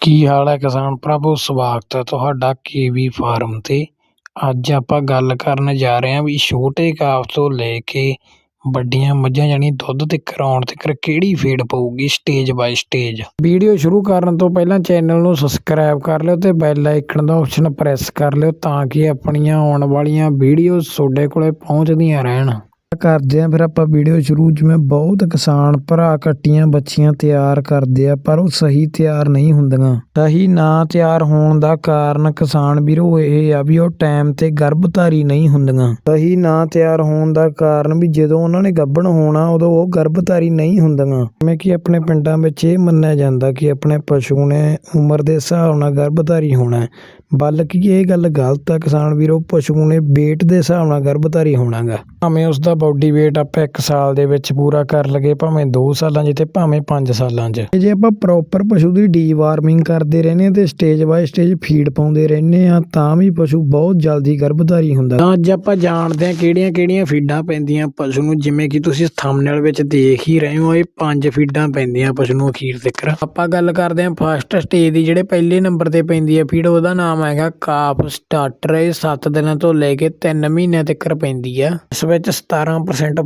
ਕੀ ਹਾਲ ਹੈ ਕਿਸਾਨ ਭਰਾਵੋ ਸਵਾਗਤ ਹੈ ਤੁਹਾਡਾ ਕੇਵੀ ਫਾਰਮ ਤੇ। ਅੱਜ ਆਪਾਂ ਗੱਲ ਕਰਨ ਜਾ ਰਹੇ ਹਾਂ ਵੀ ਛੋਟੇ ਕਾਫ ਤੋਂ ਲੈ ਕੇ ਵੱਡੀਆਂ ਮੱਝਾਂ, ਯਾਨੀ ਦੁੱਧ ਤੱਕ ਆਉਣ ਤੱਕ ਕਿਹੜੀ ਫੀਡ ਪਊਗੀ ਸਟੇਜ ਬਾਈ ਸਟੇਜ ਵੀਡੀਓ ਸ਼ੁਰੂ ਕਰਨ ਤੋਂ ਪਹਿਲਾਂ ਚੈਨਲ ਨੂੰ ਸਬਸਕ੍ਰਾਈਬ ਕਰ ਲਿਓ ਤੇ ਬੈਲ ਆਈਕਨ ਦਾ ਆਪਸ਼ਨ ਪ੍ਰੈਸ ਕਰ ਲਿਓ ਤਾਂ ਕਿ ਆਪਣੀਆਂ ਆਉਣ ਵਾਲੀਆਂ ਵੀਡੀਓਜ਼ ਤੁਹਾਡੇ ਕੋਲੇ ਪਹੁੰਚਦੀਆਂ ਰਹਿਣ। ਕਰਦੇ ਆ ਫਿਰ ਆਪਾਂ ਵੀਡੀਓ ਸ਼ੁਰੂ ਜਿਵੇਂ ਬਹੁਤ ਕਿਸਾਨ ਭਰਾ ਕੱਟੀਆਂ ਬੱਚੀਆਂ ਤਿਆਰ ਕਰਦੇ ਆ ਪਰ ਉਹ ਸਹੀ ਤਿਆਰ ਨਹੀਂ ਹੁੰਦੀਆਂ। ਸਹੀ ਨਾ ਤਿਆਰ ਹੋਣ ਦਾ ਕਾਰਨ ਕਿਸਾਨ ਵੀਰੋ ਇਹ ਆ ਵੀ ਉਹ ਟਾਈਮ ਤੇ ਗਰਭਧਾਰੀ ਨਹੀਂ ਹੁੰਦੀਆਂ। ਸਹੀ ਨਾ ਤਿਆਰ ਹੋਣ ਦਾ ਕਾਰਨ ਵੀ ਜਦੋਂ ਉਹਨਾਂ ਨੇ ਗੱਭਣ ਹੋਣਾ, ਉਦੋਂ ਉਹ ਗਰਭਧਾਰੀ ਨਹੀਂ ਹੁੰਦੀਆਂ। ਜਿਵੇਂ ਕਿ ਆਪਣੇ ਪਿੰਡਾਂ ਵਿੱਚ ਇਹ ਮੰਨਿਆ ਜਾਂਦਾ ਕਿ ਆਪਣੇ ਪਸ਼ੂ ਨੇ ਉਮਰ ਦੇ ਹਿਸਾਬ ਨਾਲ ਗਰਭਧਾਰੀ ਹੋਣਾ ਬਲਕਿ ਇਹ ਗੱਲ ਗਲਤ ਆ ਕਿਸਾਨ ਵੀਰੋ, ਪਸ਼ੂ ਨੇ weight ਦੇ ਹਿਸਾਬ ਨਾਲ ਗਰਭਧਾਰੀ ਹੋਣਾਗਾ। ਭਾਵੇਂ ਉਸ ਦਾ ਬਾਡੀ weight ਆਪਾਂ 1 ਸਾਲ ਦੇ ਵਿੱਚ ਪੂਰਾ ਕਰ ਲਗੇ ਭਾਵੇਂ 2 ਸਾਲਾਂ 'ਚ ਤੇ ਭਾਵੇਂ 5 ਸਾਲਾਂ 'ਚ। ਜੇ ਆਪਾਂ ਪ੍ਰੋਪਰ ਪਸ਼ੂ ਦੀ ਡੀਵਾਰਮਿੰਗ ਕਰਦੇ ਰਹਿੰਦੇ ਆ ਤੇ ਸਟੇਜ ਬਾਈ ਸਟੇਜ ਫੀਡ ਪਾਉਂਦੇ ਰਹਿੰਦੇ ਆ ਤਾਂ ਵੀ ਪਸ਼ੂ ਬਹੁਤ ਜਲਦੀ ਗਰਭਧਾਰੀ ਹੁੰਦਾ। ਤਾਂ ਅੱਜ ਆਪਾਂ ਜਾਣਦੇ ਆ ਕਿਹੜੀਆਂ-ਕਿਹੜੀਆਂ ਫੀਡਾਂ ਪੈਂਦੀਆਂ ਪਸ਼ੂ ਨੂੰ ਜਿਵੇਂ ਕਿ ਤੁਸੀਂ ਥੰਬਨੇਲ ਵਿੱਚ ਦੇਖ ਹੀ ਰਹੇ ਹੋ ਇਹ ਪੰਜ ਫੀਡਾਂ ਪੈਂਦੀਆਂ ਪਸ਼ੂ ਨੂੰ ਅਖੀਰ ਤੱਕ। ਆਪਾਂ ਗੱਲ ਕਰਦੇ ਆ ਫਸਟ ਸਟੇਜ ਦੀ ਜਿਹੜੇ ਪਹਿਲੇ ਨੰਬਰ ਤੇ ਪੈਂਦੀ ਹੈ ਫੀਡ ਉਹਦਾ ਨਾਮ ਹੈਗਾ ਕਾਫ ਸਟਾਰਟਰ ਇਹ 7 ਦਿਨਾਂ ਤੋਂ ਲੈ ਕੇ 3 ਮਹੀਨਿਆਂ ਤੱਕ ਪੈਂਦੀ ਆ ਇਸ ਵਿੱਚ 17%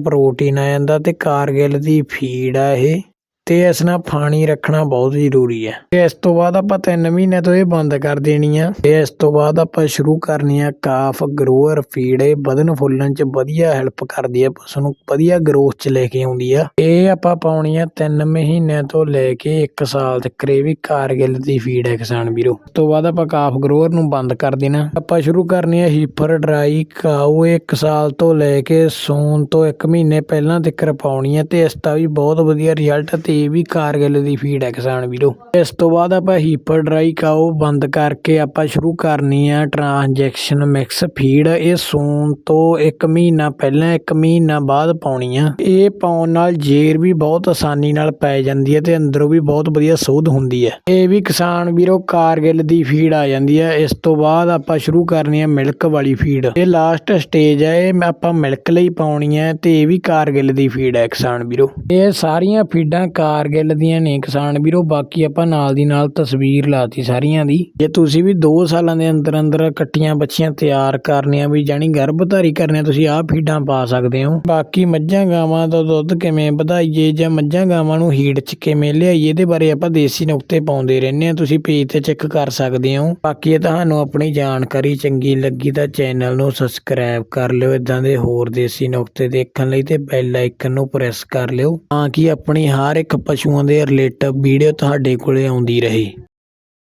ਪ੍ਰੋਟੀਨ ਆ ਜਾਂਦਾ ਅਤੇ ਕਾਰਗਿਲ ਦੀ ਫੀਡ ਆ ਇਹ। ਤੇ ਇਸ ਨਾਲ ਪਾਣੀ ਰੱਖਣਾ ਬਹੁਤ ਜ਼ਰੂਰੀ ਹੈ। ਤੇ ਇਸ ਤੋਂ ਬਾਅਦ ਆਪਾਂ ਤਿੰਨ ਮਹੀਨੇ ਤੋਂ ਇਹ ਬੰਦ ਕਰ ਦੇਣੀ ਆ। ਤੇ ਇਸ ਤੋਂ ਬਾਅਦ ਆਪਾਂ ਸ਼ੁਰੂ ਕਰਨੀ ਆ ਕਾਫ, ਗਰੋਅਰ ਫੀਡ ਇਹ ਵਧਣ ਫੁੱਲਣ ਚ ਵਧੀਆ ਹੈਲਪ ਕਰਦੀ ਹੈ ਪਸ਼ੂ ਨੂੰ ਵਧੀਆ ਗਰੋਥ ਚ ਲੈ ਕੇ ਆਉਂਦੀ ਆ। ਇਹ ਆਪਾਂ ਪਾਉਣੀ ਆ ਤਿੰਨ ਮਹੀਨਿਆਂ ਤੋਂ ਲੈ ਕੇ ਇੱਕ ਸਾਲ ਤੱਕ ਇਹ ਵੀ ਕਾਰਗਿਲ ਦੀ ਫੀਡ ਹੈ ਕਿਸਾਨ ਵੀਰੋ। ਉਸ ਤੋਂ ਬਾਅਦ ਆਪਾਂ ਕਾਫ, ਗਰੋਅਰ ਨੂੰ ਬੰਦ ਕਰ ਦੇਣਾ। ਆਪਾਂ ਸ਼ੁਰੂ ਕਰਨੀ ਆ ਹੀਪਰ ਡਰਾਈ ਕਾਓ 1 ਸਾਲ ਤੋਂ ਲੈ ਕੇ ਸੂਨ ਤੋਂ ਇੱਕ ਮਹੀਨੇ ਪਹਿਲਾਂ ਤੱਕ ਪਾਉਣੀ ਆ ਤੇ ਇਸ ਦਾ ਵੀ ਬਹੁਤ ਵਧੀਆ ਰਿਜ਼ਲਟ ਤੇ ਇਹ ਵੀ ਕਾਰਗਿਲ ਦੀ ਫੀਡ ਹੈ ਕਿਸਾਨ ਵੀਰੋ। ਇਸ ਤੋਂ ਬਾਅਦ ਆਪਾਂ ਹੀਪਰ ਡਰਾਈ ਕਾਓ ਬੰਦ ਕਰਕੇ ਆਪਾਂ ਸ਼ੁਰੂ ਕਰਨੀ ਆ ਟ੍ਰਾਂਜੈਕਸ਼ਨ ਮਿਕਸ ਫੀਡ ਇਹ ਸੂਨ ਤੋਂ 1 ਮਹੀਨਾ ਪਹਿਲਾਂ 1 ਮਹੀਨਾ ਬਾਅਦ ਪਾਉਣੀ ਆ। ਇਹ ਪਾਉਣ ਨਾਲ ਜੇਰ ਵੀ ਬਹੁਤ ਆਸਾਨੀ ਨਾਲ ਪੈ ਜਾਂਦੀ ਹੈ ਤੇ ਅੰਦਰੋਂ ਵੀ ਬਹੁਤ ਵਧੀਆ ਸੋਧ ਹੁੰਦੀ ਹੈ। ਇਹ ਵੀ ਕਿਸਾਨ ਵੀਰੋ ਕਾਰਗਿਲ ਦੀ ਫੀਡ ਆ ਜਾਂਦੀ ਹੈ। ਇਸ ਤੋਂ ਬਾਅਦ ਆਪਾਂ ਸ਼ੁਰੂ ਕਰਨੀ ਆ ਮਿਲਕ ਵਾਲੀ ਫੀਡ ਇਹ ਲਾਸਟ ਸਟੇਜ ਹੈ, ਇਹ ਆਪਾਂ ਮਿਲਕ ਲਈ ਪਾਉਣੀ ਹੈ ਤੇ ਇਹ ਵੀ ਕਾਰਗਿਲ ਦੀ ਫੀਡ ਹੈ ਕਿਸਾਨ ਵੀਰੋ। ਇਹ ਸਾਰੀਆਂ ਫੀਡਾਂ ਕਾਰਗਿਲ ਦੀਆਂ ਨੇ ਕਿਸਾਨ ਵੀਰੋ, ਬਾਕੀ ਆਪਾਂ ਨਾਲ ਦੀ ਨਾਲ ਤਸਵੀਰ ਲਾਤੀ ਸਾਰੀਆਂ ਦੀ। ਜੇ ਤੁਸੀਂ ਵੀ 2 ਸਾਲਾਂ ਦੇ ਅੰਦਰ ਅੰਦਰ ਕੱਟੀਆਂ ਬੱਚੀਆਂ ਤਿਆਰ ਕਰਨੀਆਂ ਵੀ ਜਾਨੀ ਗਰਭਧਾਰੀ ਕਰਨੀਆਂ, ਤੁਸੀਂ ਆਹ ਫੀਡਾਂ ਪਾ ਸਕਦੇ ਹੋ। ਬਾਕੀ ਮੱਝਾਂ ਗਾਵਾਂ ਦਾ ਦੁੱਧ ਕਿਵੇਂ ਵਧਾਈਏ ਜਾਂ ਮੱਝਾਂ ਗਾਵਾਂ ਨੂੰ ਹੀਟ 'ਚ ਕਿਵੇਂ ਲਿਆਈਏ, ਇਹਦੇ ਬਾਰੇ ਆਪਾਂ ਦੇਸੀ ਨੁਕਤੇ ਪਾਉਂਦੇ ਰਹਿੰਦੇ ਆ ਤੁਸੀਂ ਪੇਜ ਤੇ ਚੈੱਕ ਕਰ ਸਕਦੇ ਹੋ। ਬਾਕੀ ਇਹ ਤੁਹਾਨੂੰ ਆਪਣੀ ਜਾਣਕਾਰੀ ਚੰਗੀ ਲੱਗੀ ਤਾਂ ਚੈਨਲ ਨੂੰ ਸਬਸਕ੍ਰਾਈਬ ਕਰ ਲਿਓ ਇਦਾਂ ਦੇ ਹੋਰ ਦੇਸੀ ਨੁਕਤੇ ਦੇਖਣ ਲਈ ਤੇ ਬੈਲ ਆਈਕਨ ਨੂੰ ਪ੍ਰੈਸ ਕਰ ਲਿਓ, ਤਾਂ ਕਿ ਆਪਣੀ ਹਰ ਇੱਕ ਪਸ਼ੂਆਂ ਦੇ ਰਿਲੇਟਿਵ ਵੀਡੀਓ ਤੁਹਾਡੇ ਕੋਲ ਆਉਂਦੀ ਰਹੇ।